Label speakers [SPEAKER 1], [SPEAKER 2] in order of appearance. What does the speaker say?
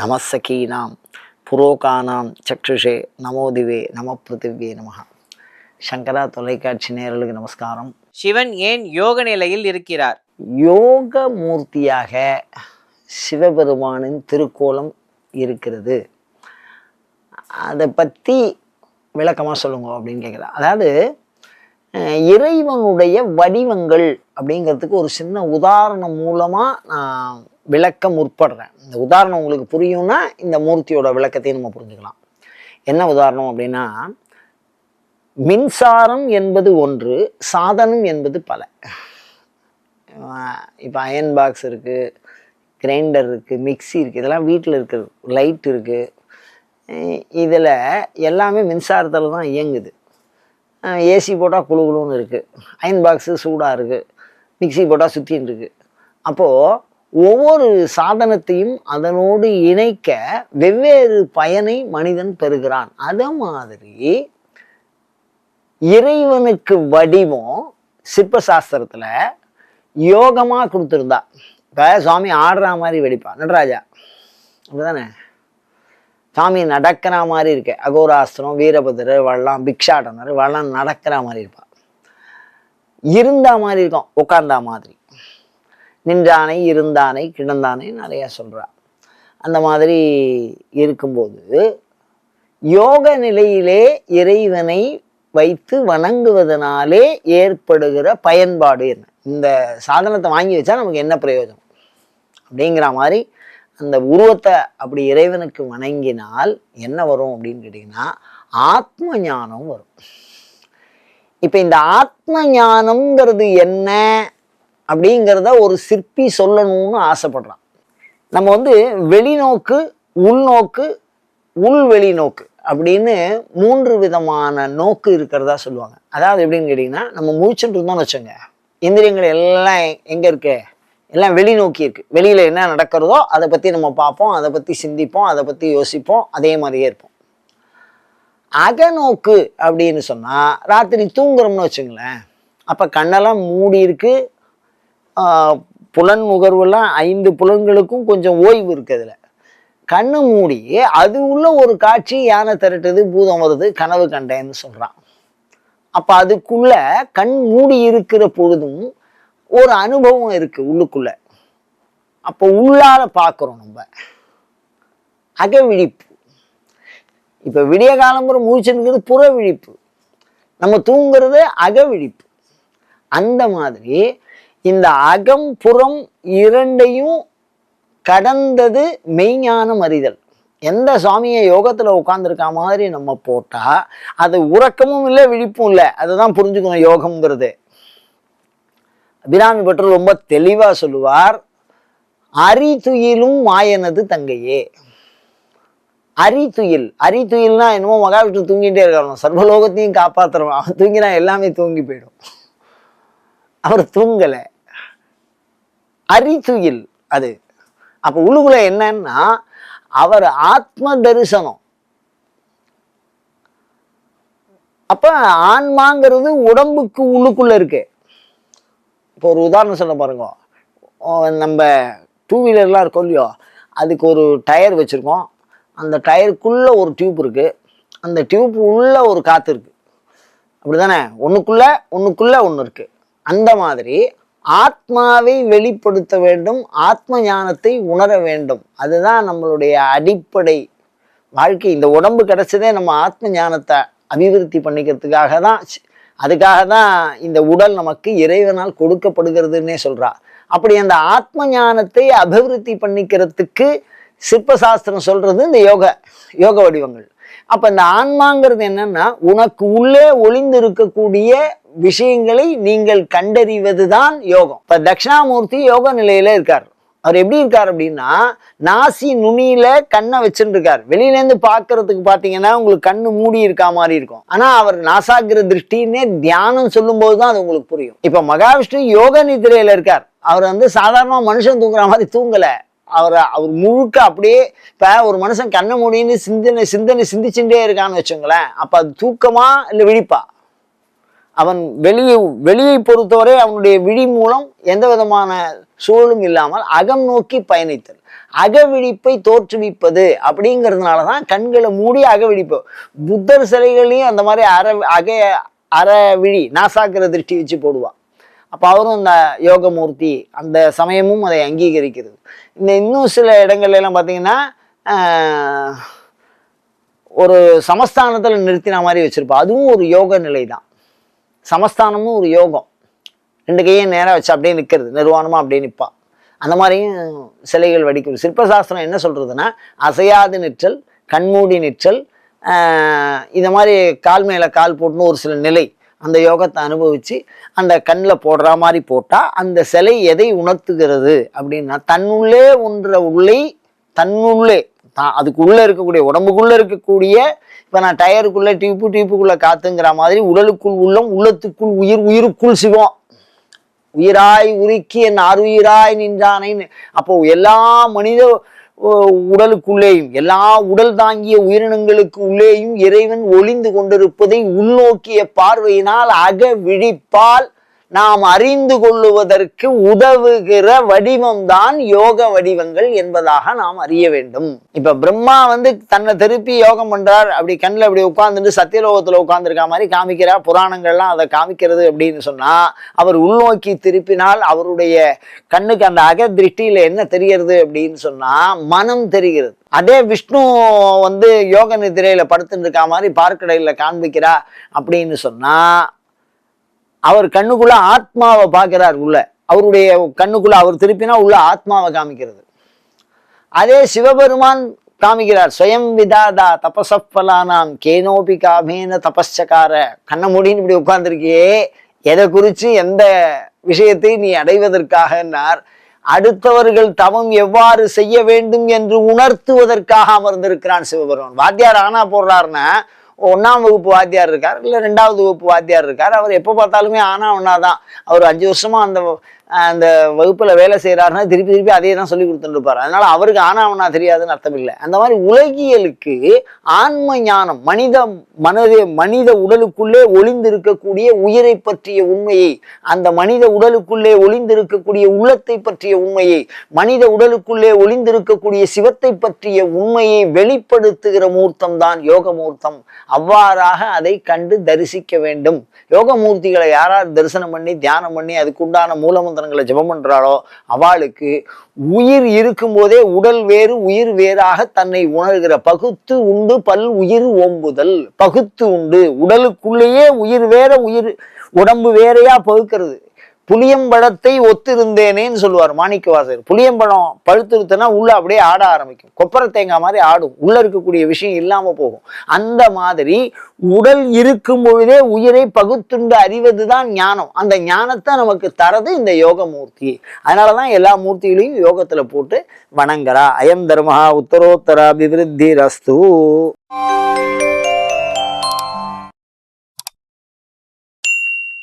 [SPEAKER 1] நமசகீனாம் புரோகானாம் சக்ஷுஷே நமோதிவே நம பிருத்திவே நமகா சங்கரா தொலைக்காட்சி நேரலுக்கு நமஸ்காரம்.
[SPEAKER 2] சிவன் ஏன் யோக நிலையில் இருக்கிறார்?
[SPEAKER 1] யோக மூர்த்தியாக சிவபெருமானின் திருக்கோலம் இருக்கிறது. அதை பற்றி விளக்கமாக சொல்லுங்க அப்படின்னு கேட்குறேன் அதாவது இறைவனுடைய வடிவங்கள் அப்படிங்கிறதுக்கு ஒரு சின்ன உதாரணம் மூலமாக நான் விளக்க முற்படுறேன். இந்த உதாரணம் உங்களுக்கு புரியும்னா இந்த மூர்த்தியோட விளக்கத்தையும் நம்ம புரிஞ்சுக்கலாம். என்ன உதாரணம் அப்படின்னா மின்சாரம் என்பது ஒன்று சாதனம் என்பது பல. இப்போ அயன் பாக்ஸ் இருக்குது கிரைண்டர் இருக்குது மிக்ஸி இருக்குது இதெல்லாம் வீட்டில் இருக்குது லைட் இருக்குது இதில் எல்லாமே மின்சாரத்தில் தான் இயங்குது. ஏசி போட்டால் குளு குளுன்னு இருக்குது அயன் பாக்ஸு சூடாக இருக்குது மிக்ஸி போட்டால் சுற்றின்னு இருக்குது அப்போது ஒவ்வொரு சாதனத்தையும் அதனோடு இணைக்க வெவ்வேறு பயனை மனிதன் பெறுகிறான். அதே மாதிரி இறைவனுக்கு வடிவம் சிற்பசாஸ்திரத்தில் யோகமாக கொடுத்துருந்தா. இப்போ சுவாமி ஆடுற மாதிரி வெடிப்பான். நடராஜா. அப்படிதானே? சாமி நடக்கிற மாதிரி இருக்கு. அகோராஸ்திரம் வீரபத்ரர் வள்ளம் பிக்ஷாடனர் வள்ளம் நடக்கிற மாதிரி இருப்பாள் இருந்தா மாதிரி இருக்கும் உட்கார்ந்தா மாதிரி. நின்றானை இருந்தானை கிடந்தானை நிறைய சொல்றா. அந்த மாதிரி இருக்கும்போது யோக நிலையிலே இறைவனை வைத்து வணங்குவதனாலே ஏற்படுகிற பயன்பாடு என்ன? இந்த சாதனத்தை வாங்கி வச்சா நமக்கு என்ன பிரயோஜனம்? அப்படிங்கிற மாதிரி அந்த உருவத்தை அப்படி இறைவனுக்கு வணங்கினால் என்ன வரும் அப்படின்னு கேட்டிங்கன்னா ஆத்ம ஞானம் வரும். இப்போ இந்த ஆத்ம ஞானம்ங்கிறது என்ன அப்படிங்கிறத ஒரு சிற்பி சொல்லணும்னு ஆசைப்படுறான். நம்ம வந்து வெளிநோக்கு உள்நோக்கு உள் வெளிநோக்கு அப்படின்னு மூன்று விதமான நோக்கு இருக்கிறதா சொல்லுவாங்க. அதாவது எப்படின்னு கேட்டிங்கன்னா நம்ம முழிச்சுட்டு இருந்தோம்னு வச்சோங்க இந்திரியங்கள் எல்லாம் எங்கே இருக்குது எல்லாம் வெளிநோக்கி இருக்கு. வெளியில என்ன நடக்கிறதோ அதை பத்தி நம்ம பார்ப்போம் அதை பத்தி சிந்திப்போம் அதை பத்தி யோசிப்போம் அதே மாதிரியே இருப்போம். அகநோக்கு அப்படின்னு சொன்னா ராத்திரி தூங்குறோம்னு வச்சுங்களேன் அப்போ கண்ணெல்லாம் மூடி இருக்கு. ஆஹ் புலன் நுகர்வுலாம் ஐந்து புலன்களுக்கும் கொஞ்சம் ஓய்வு இருக்கு அதில். கண்ணு மூடி அது உள்ள ஒரு காட்சி யானை திரட்டுது பூதம் வருது கனவு கண்டேன்னு சொல்கிறான் அப்போ அதுக்குள்ள கண் மூடி இருக்கிற பொழுதும் ஒரு அனுபவம் இருக்கு உள்ளுக்குள்ள. அப்போ உள்ளால பார்க்குறோம் நம்ம. அகவிழிப்பு. இப்போ விடிய காலம்புற மூச்சுங்கிறது புற விழிப்பு. நம்ம தூங்குறது அகவிழிப்பு. அந்த மாதிரி இந்த அகம் புறம் இரண்டையும் கடந்தது மெய்ஞானம் அறிதல் எந்த சுவாமியை யோகத்துல உட்காந்துருக்க மாதிரி நம்ம போட்டால் அது உறக்கமும் இல்லை விழிப்பும் இல்லை. அதை தான் புரிஞ்சுக்கணும் யோகம்ங்கிறது. அபிராமி பெற்றோர் ரொம்ப தெளிவா சொல்லுவார் அரிதுயிலும் மாயனது தங்கையே. அரிதுயில் அரிதுயில்னா என்னமோ மகாவிஷ்ணு தூங்கிட்டே இருக்காரு சர்வலோகத்தையும் காப்பாத்துறவன். அவன் தூங்கினா எல்லாமே தூங்கி போயிடும். அவர் தூங்கலை. அரிதுயில் அது. அப்போ உள்ளுக்குள்ள என்னன்னா அவர் ஆத்ம தரிசனம் அப்ப ஆன்மாங்கிறது உடம்புக்கு உள்ளுக்குள்ள இருக்கு. இப்போ ஒரு உதாரணம் சொல்ல பாருங்க. நம்ம டூ வீலர்லாம் இருக்கோம் இல்லையோ? அதுக்கு ஒரு டயர் வச்சுருக்கோம். அந்த டயருக்குள்ளே ஒரு டியூப் இருக்குது அந்த டியூப் உள்ள ஒரு காற்று இருக்குது அப்படி தானே ஒன்றுக்குள்ளே ஒன்றுக்குள்ளே ஒன்று இருக்குது அந்த மாதிரி ஆத்மாவை வெளிப்படுத்த வேண்டும் ஆத்ம ஞானத்தை உணர வேண்டும். அதுதான் நம்மளுடைய அடிப்படை வாழ்க்கை. இந்த உடம்பு கிடச்சதே நம்ம ஆத்ம ஞானத்தை அபிவிருத்தி பண்ணிக்கிறதுக்காக தான் அதுக்காக தான் இந்த உடல் நமக்கு இறைவனால் கொடுக்கப்படுகிறதுன்னே சொல்றா. அப்படி அந்த ஆத்ம ஞானத்தை அபிவிருத்தி பண்ணிக்கிறதுக்கு சிற்பசாஸ்திரம் சொல்கிறது இந்த யோக யோக வடிவங்கள். அப்போ இந்த ஆன்மாங்கிறது என்னன்னா உனக்கு உள்ளே ஒளிந்து இருக்கக்கூடிய விஷயங்களை நீங்கள் கண்டறிவது தான் யோகம். இப்போ தட்சிணாமூர்த்தி யோக நிலையில இருக்கார். அவர் எப்படி இருக்கார் அப்படின்னா நாசி நுனியில கண்ணை வச்சுருக்கார் வெளியிலேருந்து பார்க்கறதுக்கு பார்த்தீங்கன்னா உங்களுக்கு கண்ணு மூடி இருக்கா மாதிரி இருக்கும். ஆனால் அவர் நாசாகிற திருஷ்டின்னே தியானம் சொல்லும்போது தான் அது உங்களுக்கு புரியும். இப்போ மகாவிஷ்ணு யோக நிதிரையில் இருக்கார். அவர் வந்து சாதாரண மனுஷன் தூங்குற மாதிரி தூங்கலை. அவர் அவர் முழுக்க அப்படியே இப்போ ஒரு மனுஷன் கண்ணை மூடின்னு சிந்தனை சிந்தனை சிந்திச்சுட்டே இருக்கான்னு வச்சுங்களேன். அப்போ அது தூக்கமா இல்லை விழிப்பா? அவன் வெளியே வெளியை பொறுத்தவரை அவனுடைய விழி மூலம் எந்த விதமான சூழலும் இல்லாமல் அகம் நோக்கி பயணித்தல். அகவிழிப்பை தோற்றுவிப்பது அப்படிங்கிறதுனால தான் கண்களை மூடி அகவிழிப்பு. புத்தர் சிலைகளையும் அந்த மாதிரி அற அக அறவிழி நாசாக்கிற திருஷ்டி வச்சு போடுவான். அப்போ அவரும் அந்த யோகமூர்த்தி அந்த சமயமும் அதை அங்கீகரிக்கிறது. இந்த இன்னும் சில இடங்கள்லாம் பார்த்தீங்கன்னா ஒரு சமஸ்தானத்தில் நிறுத்தின மாதிரி வச்சுருப்பா அதுவும் ஒரு யோக நிலை தான் சமஸ்தானமும் ஒரு யோகம். ரெண்டு கையும் நேராக வச்சு அப்படியே நிற்கிறது நிர்வாணமாக அப்படியே நிற்பா அந்த மாதிரியும் சிலைகள் வடிக்கிறது சிற்பசாஸ்திரம் என்ன சொல்கிறதுன்னா அசையாது நிற்றல் கண்மூடி நிற்றல் இந்த மாதிரி கால் மேலே கால் போட்டுன்னு ஒரு சில நிலை அந்த யோகத்தை அனுபவித்து அந்த கண்ணில் போடுற மாதிரி போட்டால் அந்த சிலை எதை உணர்த்துகிறது அப்படின்னா தன்னுள்ளே ஒன்ற உள்ளே தன்னுள்ளே தான் அதுக்குள்ளே இருக்கக்கூடிய உடம்புக்குள்ளே இருக்கக்கூடிய இப்போ நான் டயருக்குள்ளே டியூப்பு டியூப்புக்குள்ளே காத்துங்கிற மாதிரி உடலுக்குள் உள்ளம் உள்ளத்துக்குள் உயிர் உயிருக்குள் சிவம். உயிராய் உருக்கி என் அருயிராய் நின்றானேன்னு அப்போ எல்லா மனித உடலுக்குள்ளேயும் எல்லா உடல் தாங்கிய உயிரினங்களுக்கு உள்ளேயும் இறைவன் ஒளிந்து கொண்டிருப்பதை உள்நோக்கிய பார்வையினால் அக விழிப்பால் நாம் அறிந்து கொள்ளுவதற்கு உதவுகிற வடிவம்தான் யோக வடிவங்கள் என்பதாக நாம் அறிய வேண்டும். இப்ப பிரம்மா வந்து தன்னை திருப்பி யோகம் பண்றார் அப்படி கண்ணில் அப்படி உட்கார்ந்துட்டு சத்தியலோகத்துல உட்கார்ந்துருக்க மாதிரி காமிக்கிறார் புராணங்கள்லாம் அதை காமிக்கிறது அப்படின்னு சொன்னா அவர் உள்நோக்கி திருப்பினால் அவருடைய கண்ணுக்கு அந்த அக திருஷ்டியில என்ன தெரிகிறது அப்படின்னு சொன்னா மனம் தெரிகிறது. அதே விஷ்ணு வந்து யோக நிதிரையில படுத்துட்டு இருக்க மாதிரி பார்க்கடையில காண்பிக்கிறா அப்படின்னு சொன்னா அவர் கண்ணுக்குள்ள ஆத்மாவை பார்க்கிறார் உள்ள. அவருடைய கண்ணுக்குள்ள அவர் திருப்பினா உள்ள ஆத்மாவை காமிக்கிறது. அதே சிவபெருமான் காமிக்கிறார் சுயம் விதாதா தபசப்பலானாம் கேனோபி காமேன தபஸ்சக்கார கண்ண மூடின்னு இப்படி உட்கார்ந்துருக்கியே எதை குறித்து எந்த விஷயத்தை நீ அடைவதற்காகன்னார் அடுத்தவர்கள் தவம் எவ்வாறு செய்ய வேண்டும் என்று உணர்த்துவதற்காக அமர்ந்திருக்கிறான் சிவபெருமான். வாத்தியார் ஆனா போடுறாருன்னா ஒன்றாம் வகுப்பு வாத்தியார் இருக்கார் இல்லை ரெண்டாவது வகுப்பு வாத்தியார் இருக்கார். அவர் எப்போ பார்த்தாலுமே ஆனால் ஒன்றா தான் அவர் அஞ்சு வருஷமாக அந்த அந்த வகுப்புல வேலை செய்கிறாருன்னா திருப்பி திருப்பி அதே தான் சொல்லி கொடுத்துட்டுருப்பார். அதனால் அதனால அவருக்கு ஆனா தெரியாதுன்னு அர்த்தம் இல்லை அந்த மாதிரி உலகியலுக்கு ஆன்ம ஞானம் மனித மனதே மனித உடலுக்குள்ளே ஒளிந்திருக்கக்கூடிய உயிரை பற்றிய உண்மையை அந்த மனித உடலுக்குள்ளே ஒளிந்திருக்கக்கூடிய உள்ளத்தை பற்றிய உண்மையை மனித உடலுக்குள்ளே ஒளிந்திருக்கக்கூடிய சிவத்தை பற்றிய உண்மையை வெளிப்படுத்துகிற மூர்த்தம் தான் யோக மூர்த்தம் அவ்வாறாக அதை கண்டு தரிசிக்க வேண்டும். யோக மூர்த்திகளை யாரார் தரிசனம் பண்ணி தியானம் பண்ணி அதுக்குண்டான மந்திரங்களை ஜெபம் பண்றாளோ அவளுக்கு உயிர் இருக்கும்போதே உடல் வேறு உயிர் வேறாக தன்னை உணர்கிற. பகுத்து உண்டு பல் உயிர் ஓம்புதல். பகுத்து உண்டு. உடலுக்குள்ளேயே உயிர் வேற உயிர் உடம்பு வேறையா பகுக்கிறது. புளியம்பழத்தை ஒத்திருந்தேனேன்னு சொல்லுவார் மாணிக்கவாசகர். புளியம்பழம் பழுத்துருத்துனா உள்ள அப்படியே ஆட ஆரம்பிக்கும். கொப்பரை தேங்காய் மாதிரி ஆடும். உள்ள இருக்கக்கூடிய விஷயம் இல்லாம போகும். அந்த மாதிரி உடல் இருக்கும் பொழுதே உயிரை பகுத்துண்டு அறிவதுதான் ஞானம். அந்த ஞானத்தை நமக்கு தரது இந்த யோக மூர்த்தி அதனாலதான் எல்லா மூர்த்திகளையும் யோகத்துல போட்டு வணங்குறா. அயம் தர்மஹா உத்தரோத்தர அபிவிருத்தி ரஸ்து